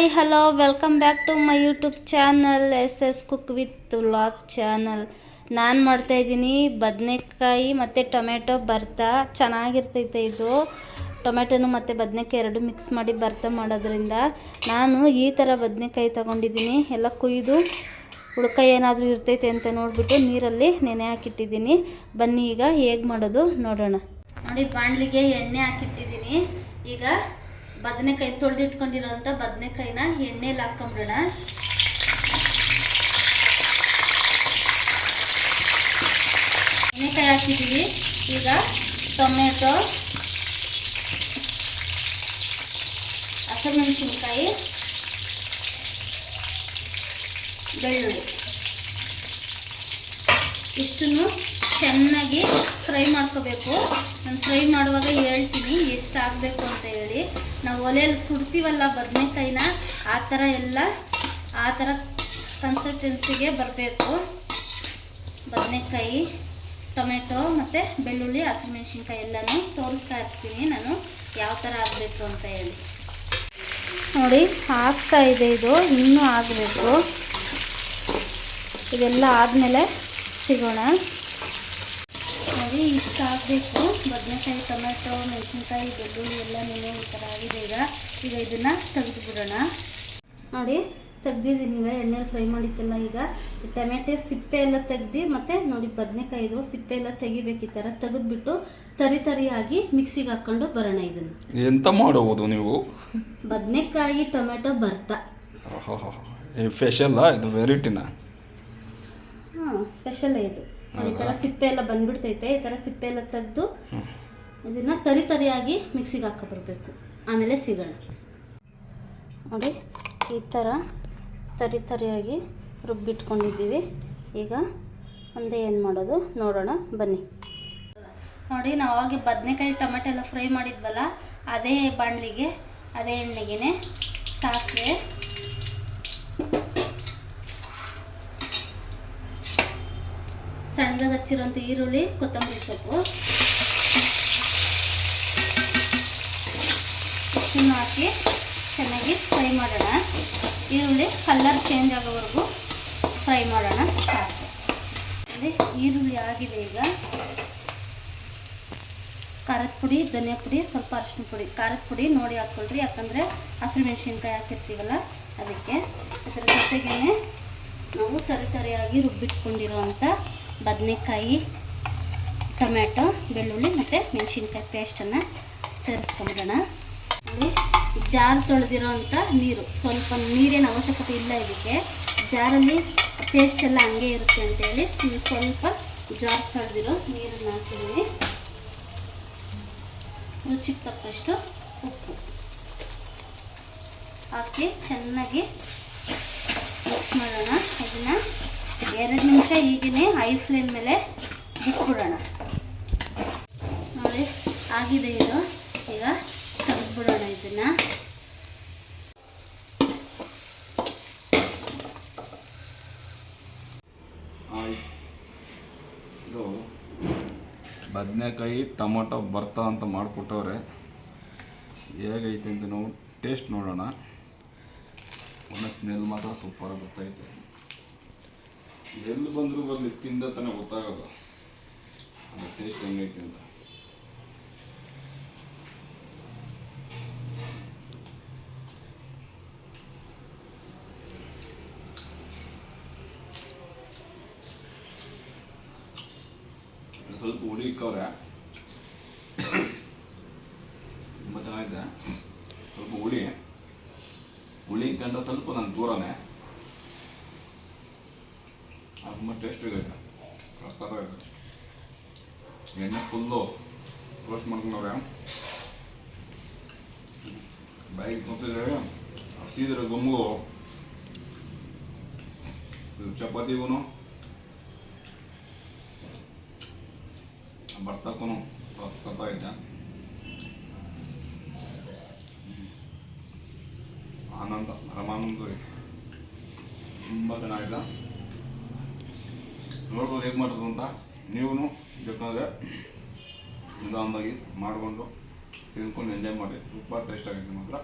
Hi hello welcome back to my YouTube channel S S cook with vlog channel ನಾನು ಮಾಡ್ತಾಯಿದ್ದೀನಿ ಬದನೆಕಾಯಿ ಮತ್ತು tomato ಬರ್ತಾ ಚೆನ್ನಾಗಿರ್ತೈತೆ ಇದು. ಟೊಮೆಟೊನು ಮತ್ತು ಬದನೆಕಾಯಿ ಎರಡು ಮಿಕ್ಸ್ ಮಾಡಿ ಭರ್ತಾ ಮಾಡೋದ್ರಿಂದ ನಾನು ಈ ಥರ ಬದನೆಕಾಯಿ ತೊಗೊಂಡಿದ್ದೀನಿ. ಎಲ್ಲ ಕುಯ್ದು ಹುಡುಕಾಯಿ ಏನಾದರೂ ಇರ್ತೈತೆ ಅಂತ ನೋಡಿಬಿಟ್ಟು ನೀರಲ್ಲಿ ನೆನೆ ಹಾಕಿಟ್ಟಿದ್ದೀನಿ. ಬನ್ನಿ ಈಗ ಹೇಗೆ ಮಾಡೋದು ನೋಡೋಣ. ನೋಡಿ, ಬಾಣಲಿಗೆ ಎಣ್ಣೆ ಹಾಕಿಟ್ಟಿದ್ದೀನಿ. ಈಗ ಬದನೆಕಾಯಿ ತೊಳೆದಿಟ್ಕೊಂಡಿರೋಂಥ ಬದನೆಕಾಯಿನ ಎಣ್ಣೆಲಿ ಹಾಕ್ಕೊಂಬಿಡೋಣ. ಎಣ್ಣೆಕಾಯಿ ಹಾಕಿದ್ದೀವಿ. ಈಗ ಟೊಮೆಟೊ ಹಸಿಮೆಣಸಿನ್ಕಾಯಿ ಬೆಳ್ಳುಳ್ಳಿ. ಇಷ್ಟನ್ನು ಚೆನ್ನಾಗಿ ಫ್ರೈ ಮಾಡ್ಕೋಬೇಕು. ನಾನು ಫ್ರೈ ಮಾಡುವಾಗ ಹೇಳ್ತೀನಿ ಎಷ್ಟು ಆಗಬೇಕು ಅಂತ ಹೇಳಿ. ನಾವು ಒಲೆಯಲ್ಲಿ ಸುಡ್ತೀವಲ್ಲ ಬದನೆಕಾಯಿನ, ಆ ಥರ ಎಲ್ಲ, ಆ ಥರ ಕನ್ಸಿಸ್ಟೆನ್ಸಿಗೆ ಬರಬೇಕು. ಬದನೆಕಾಯಿ, ಟೊಮೆಟೊ ಮತ್ತು ಬೆಳ್ಳುಳ್ಳಿ, ಹಸಿಮೆಣ್ಸಿನ್ಕಾಯಿ ಎಲ್ಲನೂ ತೋರಿಸ್ತಾ ಇರ್ತೀನಿ ನಾನು. ಯಾವ ಥರ ಆಗಬೇಕು ಅಂತ ಹೇಳಿ. ನೋಡಿ ಹಾಕ್ತಾ ಇದೆ ಇದು, ಇನ್ನೂ ಆಗಬೇಕು. ಇದೆಲ್ಲ ಆದಮೇಲೆ ಸಿಗೋಣ. ನೋಡಿ ಇಷ್ಟು ಹಾಕಬೇಕು ಬದನೆಕಾಯಿ ಟೊಮೆಟೊ ಮೆಣಸಿನ್ಕಾಯಿ ಬೆಳ್ಳುಳ್ಳಿ ಎಲ್ಲ ನೆನೆ ಈ ಥರ ಆಗಿದೆ ಈಗ. ಈಗ ಇದನ್ನು ತೆಗೆದು ಬಿಡೋಣ ನೋಡಿ ತೆಗ್ದಿದ್ದೀನಿ ಈಗ ಎಣ್ಣೆಲಿ ಫ್ರೈ ಮಾಡಿತ್ತಲ್ಲ ಈಗ. ಟೊಮೆಟೊ ಸಿಪ್ಪೆ ಎಲ್ಲ ತೆಗ್ದು ಮತ್ತು ನೋಡಿ ಬದನೆಕಾಯಿದು ಸಿಪ್ಪೆ ಎಲ್ಲ ತೆಗಿಬೇಕು ಈ ಥರ. ತೆಗೆದುಬಿಟ್ಟು ತರಿ ತರಿಯಾಗಿ ಮಿಕ್ಸಿಗೆ ಹಾಕ್ಕೊಂಡು ಬರೋಣ ಇದನ್ನು. ಎಂತ ಮಾಡಬಹುದು ನೀವು? ಬದನೆಕಾಯಿ ಟೊಮೆಟೊ ಬರ್ತಾ. ಸ್ಪೆಷಲ್ಲ ಇದು ವೆರೈಟಿನ ಹಾಂ ಸ್ಪೆಷಲ್ ಇದು. ಈ ಥರ ಸಿಪ್ಪೆ ಎಲ್ಲ ಬಂದ್ಬಿಡ್ತೈತೆ. ಈ ಥರ ಸಿಪ್ಪೆ ಎಲ್ಲ ತೆಗೆದು ಇದನ್ನು ತರಿ ತರಿಯಾಗಿ ಮಿಕ್ಸಿಗೆ ಹಾಕೊಬರ್ಬೇಕು ಆಮೇಲೆ ಸಿಗೋಣ. ನೋಡಿ ಈ ಥರ ತರಿ ತರಿಯಾಗಿ ರುಬ್ಬಿಟ್ಕೊಂಡಿದ್ದೀವಿ. ಈಗ ಮುಂದೆ ಏನು ಮಾಡೋದು? ನೋಡೋಣ ಬನ್ನಿ. ನೋಡಿ ನಾವು ಅವಾಗ ಬದನೆಕಾಯಿ ಟೊಮೆಟೊ ಎಲ್ಲ ಫ್ರೈ ಮಾಡಿದ್ವಲ್ಲ ಅದೇ ಬಾಣಲಿಗೆ ಅದೇ ಎಣ್ಣೆಗೆ ಸಾಸಿವೆ ಸಣ್ಣದಾಗಿ ಹಚ್ಚಿರೋಂಥ ಈರುಳ್ಳಿ, ಕೊತ್ತಂಬರಿ ಸೊಪ್ಪು. ಇನ್ನು ಹಾಕಿ ಚೆನ್ನಾಗಿ ಫ್ರೈ ಮಾಡೋಣ. ಈರುಳ್ಳಿ ಕಲರ್ ಚೇಂಜ್ ಆಗೋವರೆಗೂ ಫ್ರೈ ಮಾಡೋಣ. ಸಾಕು ಈರುಳ್ಳಿ ಆಗಿದೆ ಈಗ. ಖಾರದ ಪುಡಿ, ಧನಿಯಾ ಪುಡಿ, ಸ್ವಲ್ಪ ಅರಿಶಿನ ಪುಡಿ. ಖಾರದ ಪುಡಿ ನೋಡಿ ಹಾಕ್ಕೊಳ್ರಿ. ಯಾಕಂದರೆ ಹಸಿರು ಮೆಣಸಿನ್ಕಾಯಿ ಹಾಕಿರ್ತೀವಲ್ಲ, ಅದಕ್ಕೆ. ಅದರ ಜೊತೆಗೇ ನಾವು ತರಿ ತರಿಯಾಗಿ ರುಬ್ಬಿಟ್ಕೊಂಡಿರುವಂಥ ಬದನೆಕಾಯಿ, ಟೊಮ್ಯಾಟೊ, ಬೆಳ್ಳುಳ್ಳಿ ಮತ್ತು ಮೆಣಸಿನ್ಕಾಯಿ ಪೇಸ್ಟನ್ನು ಸೇರಿಸ್ಕೊಂಡೋಣ ನೋಡಿ ಜಾರ್ ತೊಳೆದಿರೋಂಥ ನೀರು, ಸ್ವಲ್ಪ ನೀರಿನ ಅವಶ್ಯಕತೆ ಇಲ್ಲ ಇದಕ್ಕೆ. ಜಾರಲ್ಲಿ ಪೇಸ್ಟ್ ಎಲ್ಲ ಹಂಗೆ ಇರುತ್ತೆ ಅಂತೇಳಿ ಸ್ವ- ಸ್ವಲ್ಪ ಜಾರ್ ತೊಳೆದಿರೋ ನೀರನ್ನು ಹಾಕಿದ್ದೀನಿ. ರುಚಿಗೆ ತಕ್ಕಷ್ಟು ಉಪ್ಪು ಹಾಕಿ ಚೆನ್ನಾಗಿ ಮಿಕ್ಸ್ ಮಾಡೋಣ. ಇದನ್ನು ಎರಡು ನಿಮಿಷ ಈಗೇ ಹೈ ಫ್ಲೇಮ್ ಮೇಲೆ ಬಿಟ್ಬಿಡೋಣ. ನೋಡಿ, ಆಗಿದೆ ಇದು. ಈಗ ತೆಗೆದ್ಬಿಡೋಣ ಇದನ್ನು. ಇದು ಬದನೆಕಾಯಿ ಟೊಮೊಟೊ ಬರ್ತಾ ಅಂತ ಮಾಡಿಕೊಟ್ಟವ್ರೆ. ಹೇಗೈತೆ ಅಂತ ನಾವು ಟೇಸ್ಟ್ ನೋಡೋಣ. ಒಂದು ಸ್ಮೆಲ್ ಮಾತ್ರ ಸೂಪರಾಗಿ ಗೊತ್ತೈತೆ ಎಲ್ಲಿ ಬಂದರೂ ಬರಲಿ, ತಿಂದ ತಾನೇ ಗೊತ್ತಾಗೋದು ಅದು ಟೇಸ್ಟ್ ಹೆಂಗೈತೆ ಅಂತ. ಸ್ವಲ್ಪ ಹುಳಿ ಇಕ್ಕವ್ರೆ ತುಂಬ ಚೆನ್ನಾಗಿದೆ. ಸ್ವಲ್ಪ ಹುಳಿ. ಹುಳಿ ಕಂಡ ಸ್ವಲ್ಪ ನಾನು ದೂರನೇ. ತುಂಬ ಟೇಸ್ಟ್ ಆಗೈತೆ ಸಕ್ಕತ್ತಾಗೈತೆ ಎಣ್ಣೆ ಫುಲ್ಲು ರೋಸ್ಟ್ ಮಾಡ್ಕೊಂಡವ್ರೆ. ಬಾಯಿಗೆ ಕೂತಿದ್ರೆ ಹಸಿದ್ರೆ ಗುಮ್ಗು ಚಪಾತಿಗೂ ಬರ್ತಕ್ಕೂ ಸಕ್ಕತ್ತಾಗೈತೆ ಆನಂದ, ಪರಮಾನಂದ ಐತೆ ತುಂಬ ಚೆನ್ನಾಗಿದೆ. ನೋಡ್ಬೋದು ಹೇಗೆ ಮಾಡೋದು ಅಂತ. ನೀವು ಬೇಕಾದರೆ ನಿಧಾನವಾಗಿ ಮಾಡಿಕೊಂಡು ತಿನ್ಕೊಂಡು ಎಂಜಾಯ್ ಮಾಡಿ. ಸೂಪರ್ ಟೇಸ್ಟ್ ಆಗೈತೆ ಮಾತ್ರ.